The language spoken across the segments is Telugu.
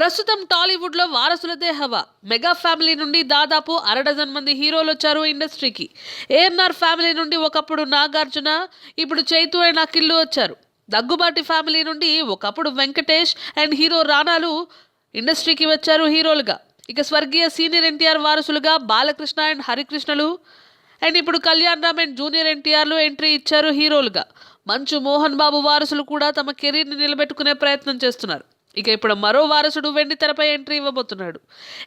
ప్రస్తుతం టాలీవుడ్లో వారసులదే హవా. మెగా ఫ్యామిలీ నుండి దాదాపు అర డజన్ మంది హీరోలు వచ్చారు ఇండస్ట్రీకి. ఏఎన్ఆర్ ఫ్యామిలీ నుండి ఒకప్పుడు నాగార్జున ఇప్పుడు చైతు అండ్ అఖిల్లు వచ్చారు. దగ్గుబాటి ఫ్యామిలీ నుండి ఒకప్పుడు వెంకటేష్ అండ్ హీరో రానాలు ఇండస్ట్రీకి వచ్చారు హీరోలుగా. ఇక స్వర్గీయ సీనియర్ ఎన్టీఆర్ వారసులుగా బాలకృష్ణ అండ్ హరికృష్ణలు అండ్ ఇప్పుడు కళ్యాణ్ రామ్ అండ్ జూనియర్ ఎన్టీఆర్లు ఎంట్రీ ఇచ్చారు హీరోలుగా. మంచు మోహన్ బాబు వారసులు కూడా తమ కెరీర్ని నిలబెట్టుకునే ప్రయత్నం చేస్తున్నారు. ఇక ఇప్పుడు మరో వారసుడు వెండి తెరపై ఎంట్రీ ఇవ్వబోతున్నాడు.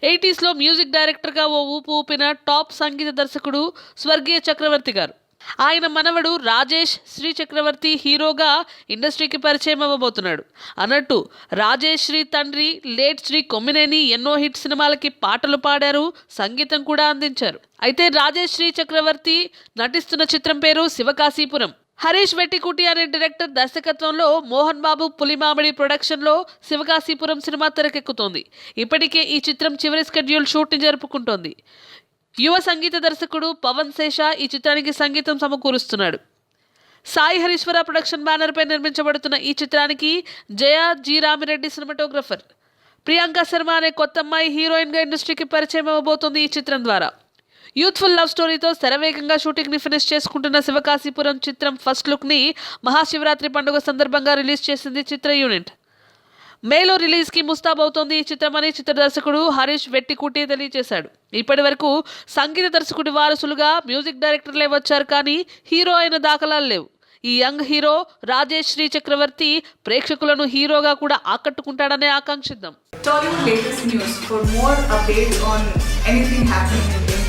ఎయిటీస్లో మ్యూజిక్ డైరెక్టర్గా ఓ ఊపు ఊపిన టాప్ సంగీత దర్శకుడు స్వర్గీయ చక్రవర్తి గారు. ఆయన మనవడు రాజేష్ శ్రీ చక్రవర్తి హీరోగా ఇండస్ట్రీకి పరిచయం అవ్వబోతున్నాడు. అన్నట్టు రాజేష్ శ్రీ తండ్రి లేట్ శ్రీ కొమ్మినేని ఎన్నో హిట్ సినిమాలకి పాటలు పాడారు సంగీతం కూడా అందించారు. అయితే రాజేష్ శ్రీ చక్రవర్తి నటిస్తున్న చిత్రం పేరు శివకాశీపురం. హరీష్ వెట్టికుటి అనే డైరెక్టర్ దర్శకత్వంలో మోహన్ బాబు పులిమామిడి ప్రొడక్షన్లో శివకాశీపురం సినిమా తెరకెక్కుతోంది. ఇప్పటికే ఈ చిత్రం చివరి స్కెడ్యూల్ షూట్ని జరుపుకుంటోంది. యువ సంగీత దర్శకుడు పవన్ శేష ఈ చిత్రానికి సంగీతం సమకూరుస్తున్నాడు. సాయి హరీశ్వర ప్రొడక్షన్ బ్యానర్పై నిర్మించబడుతున్న ఈ చిత్రానికి జయ జి రామిరెడ్డి సినిమాటోగ్రఫర్. ప్రియాంక శర్మ అనే కొత్త అమ్మాయి హీరోయిన్గా ఇండస్ట్రీకి పరిచయం అవ్వబోతోంది ఈ చిత్రం ద్వారా. యూత్ఫుల్ లవ్ స్టోరీతో శరవేగంగా షూటింగ్ని ఫినిష్ చేసుకుంటున్న శివకాశీపురం చిత్రం ఫస్ట్ లుక్ని మహాశివరాత్రి పండుగ సందర్భంగా రిలీజ్ చేసింది చిత్ర యూనిట్. మేలో రిలీజ్కి ముస్తాబవుతోంది ఈ చిత్రమని చిత్ర దర్శకుడు హరీష్ వెట్టికుట్టి తెలియజేశాడు. ఇప్పటి వరకు సంగీత దర్శకుడి వారసులుగా మ్యూజిక్ డైరెక్టర్లే వచ్చారు కానీ హీరో అయిన దాఖలాలు లేవు. ఈ యంగ్ హీరో రాజేష్ శ్రీ చక్రవర్తి ప్రేక్షకులను హీరోగా కూడా ఆకట్టుకుంటాడనే ఆకాంక్షిద్దాం.